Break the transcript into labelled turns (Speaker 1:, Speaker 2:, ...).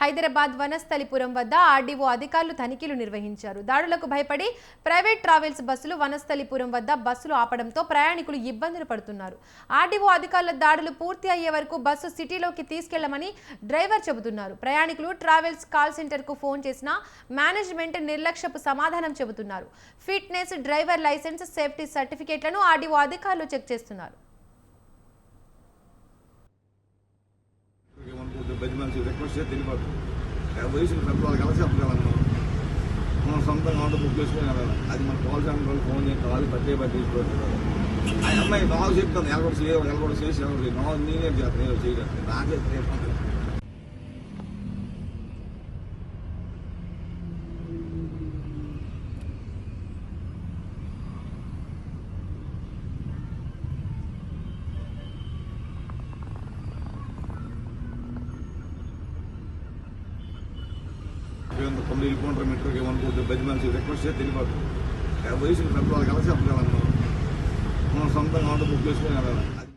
Speaker 1: హైదరాబాద్ వనస్థలిపురం వద్ద ఆర్డీఓ అధికారులు తనిఖీలు నిర్వహించారు. దాడులకు భయపడి ప్రైవేట్ ట్రావెల్స్ బస్సులు వనస్థలిపురం వద్ద బస్సులు ఆపడంతో ప్రయాణికులు ఇబ్బందులు పడుతున్నారు. ఆర్డీఓ అధికారుల దాడులు పూర్తి అయ్యే వరకు బస్సు సిటీలోకి తీసుకెళ్ళమని డ్రైవర్ చెబుతున్నారు. ప్రయాణికులు ట్రావెల్స్ కాల్ సెంటర్కు ఫోన్ చేసినా మేనేజ్మెంట్ నిర్లక్ష్యపు సమాధానం చెబుతున్నారు. ఫిట్నెస్ డ్రైవర్ లైసెన్స్ సేఫ్టీ సర్టిఫికేట్లను ఆర్డీఓ అధికారులు చెక్ చేస్తున్నారు.
Speaker 2: ఏమనుకుంటే మనిషి రిక్వెస్ట్ చేసి తెలియదు. వయసులు పెద్ద వాళ్ళకి ఎలా చెప్పగలను మనం. సొంతంగా ఆటో బుక్ చేసుకుని వెళ్ళాలి అది మన కాల్ సెంటర్ వాళ్ళు ఫోన్ చేసి కావాలి పట్టే పట్టి తీసుకోవచ్చు ఆ అమ్మాయి నాకు చెప్తాను ఎలగొడ చేయ ఎలగొడ చేసి ఎలగొడ నాకు నేనే చేస్తాను ఏదో చేయలేదు నాకే తెలియదు ఏమన్నా తొమ్మిది వెళ్ళిపోంటారు మెట్రోకి ఏమనుకుంటే పది మనిషి రిక్వెస్ట్ చేస్తే తెలియదు. వయసు పెద్ద ఎలా చెప్పగలను మనం. సొంతంగా ఉంటే బుక్ చేసుకుని వెళ్ళాలి.